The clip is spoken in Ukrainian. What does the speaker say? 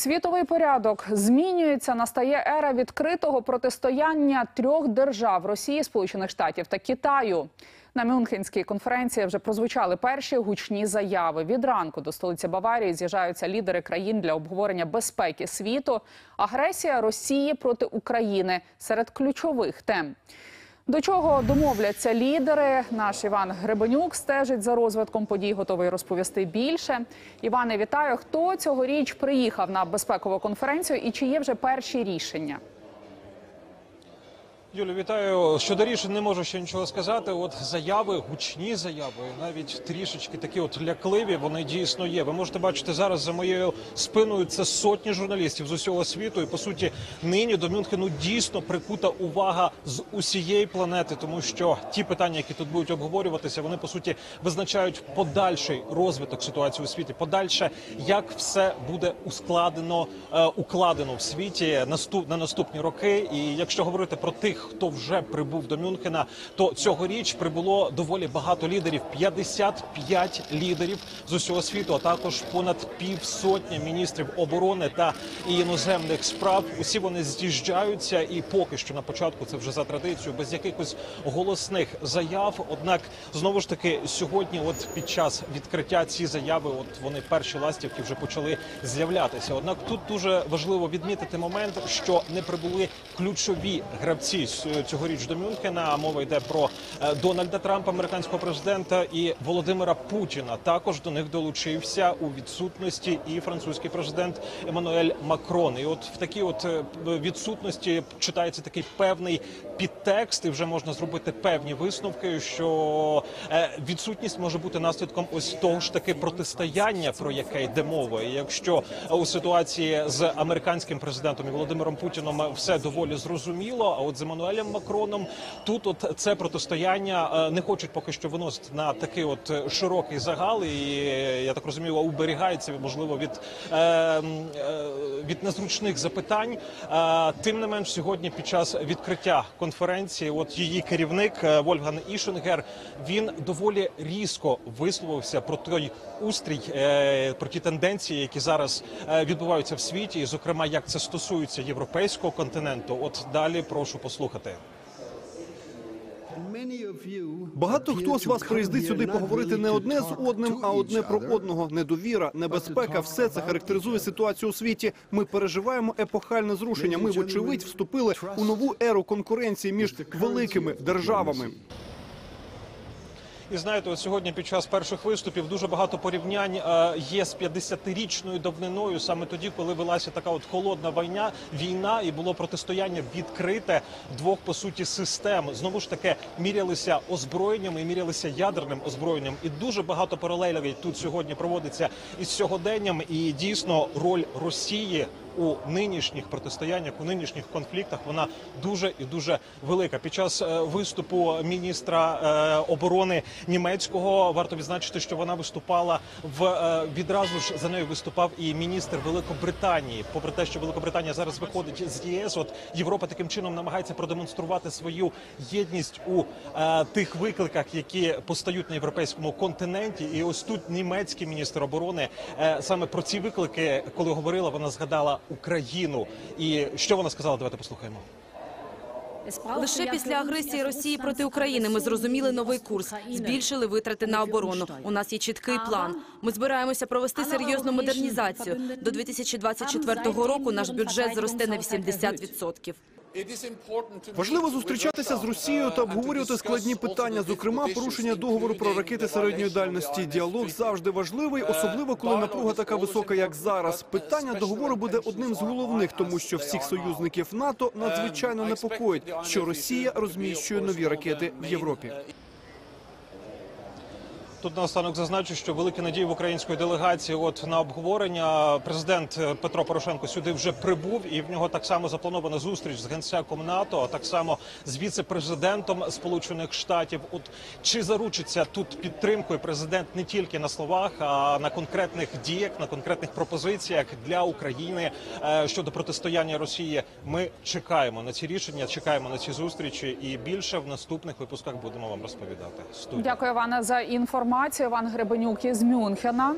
Світовий порядок змінюється. Настає ера відкритого протистояння трьох держав Росії, Сполучених Штатів та Китаю. На Мюнхенській конференції вже прозвучали перші гучні заяви. Від ранку до столиці Баварії з'їжджаються лідери країн для обговорення безпеки світу. Агресія Росії проти України серед ключових тем. До чого домовляться лідери? Наш Іван Гребенюк стежить за розвитком подій, готовий розповісти більше. Іване, вітаю. Хто цьогоріч приїхав на безпекову конференцію і чи є вже перші рішення? Юлю, вітаю. Щодо рішень не можу ще нічого сказати. От заяви, гучні заяви, навіть трішечки такі от лякливі. Вони дійсно є. Ви можете бачити зараз за моєю спиною. Це сотні журналістів з усього світу. І по суті, нині до Мюнхену дійсно прикута увага з усієї планети, тому що ті питання, які тут будуть обговорюватися, вони по суті визначають подальший розвиток ситуації у світі. Подальше, як все буде ускладено, е, укладено в світі наступ на наступні роки. І якщо говорити про тих, хто вже прибув до Мюнхена, то цьогоріч прибуло доволі багато лідерів 55 лідерів з усього світу, а також понад півсотня міністрів оборони та іноземних справ. Усі вони з'їжджаються, і поки що на початку це вже за традицією, без якихось голосних заяв. Однак знову ж таки сьогодні, от під час відкриття ці заяви, от вони перші ластівки вже почали з'являтися. Однак тут дуже важливо відмітити момент, що не прибули ключові гравці з цьогоріч до Мюнхена. Мова йде про е, Дональда Трампа, американського президента, і Володимира Путіна. Також до них долучився у відсутності і французький президент Еммануель Макрон. І от в такій от е, відсутності читається такий певний підтекст, і вже можна зробити певні висновки, що е, відсутність може бути наслідком ось того ж таки протистояння, про яке йде мова. І якщо е, у ситуації з американським президентом і Володимиром Путіном е, все доволі зрозуміло, а от з Еммануелем Макроном тут от це протистояння е, не хочуть поки що виносити на такий от е, широкий загал, і е, я так розумію, уберігається можливо від, від незручних запитань. Тим не менш, сьогодні під час відкриття конференції, от її керівник Вольфган Ішенгер, він доволі різко висловився про той устрій, про ті тенденції, які зараз відбуваються в світі, і зокрема, як це стосується європейського континенту. От далі прошу послухати. Багато хто з вас приїздить сюди поговорити не одне з одним, а одне про одного. Недовіра, небезпека, все це характеризує ситуацію у світі. Ми переживаємо епохальне зрушення. Ми, вочевидь, вступили у нову еру конкуренції між великими державами. І знаєте, от сьогодні під час перших виступів дуже багато порівнянь е, є з 50-річною давниною, саме тоді, коли велася така от холодна війна, війна, і було протистояння відкрите двох по суті систем. Знову ж таки мірялися озброєнням і мірялися ядерним озброєнням. І дуже багато паралелей тут сьогодні проводиться із сьогоденням. І дійсно роль Росії. У нинішніх протистояннях, у нинішніх конфліктах вона дуже і дуже велика. Під час е, виступу міністра е, оборони німецького варто відзначити, що вона виступала в е, відразу ж за нею виступав і міністр Великобританії. Попри те, що Великобританія зараз виходить з ЄС, от Європа таким чином намагається продемонструвати свою єдність у тих викликах, які постають на європейському континенті. І ось тут німецький міністр оборони саме про ці виклики, коли говорила, вона згадала Україну. І що вона сказала? Давайте послухаємо. Лише після агресії Росії проти України ми зрозуміли новий курс, збільшили витрати на оборону. У нас є чіткий план. Ми збираємося провести серйозну модернізацію. До 2024 року наш бюджет зросте на 80%. Важливо зустрічатися з Росією та обговорювати складні питання, зокрема порушення договору про ракети середньої дальності. Діалог завжди важливий, особливо коли напруга така висока, як зараз. Питання договору буде одним з головних, тому що всіх союзників НАТО надзвичайно непокоїть, що Росія розміщує нові ракети в Європі. Тут наостанок зазначу, що великі надії в української делегації. От на обговорення президент Петро Порошенко сюди вже прибув, і в нього так само запланована зустріч з генсеком НАТО, а так само з віце-президентом Сполучених Штатів. От чи заручиться тут підтримкою президент не тільки на словах, а на конкретних діях, на конкретних пропозиціях для України е, щодо протистояння Росії? Ми чекаємо на ці рішення, чекаємо на ці зустрічі, і більше в наступних випусках будемо вам розповідати. Студія. Дякую, Іване, за інформацію. Іван Гребенюк із Мюнхена.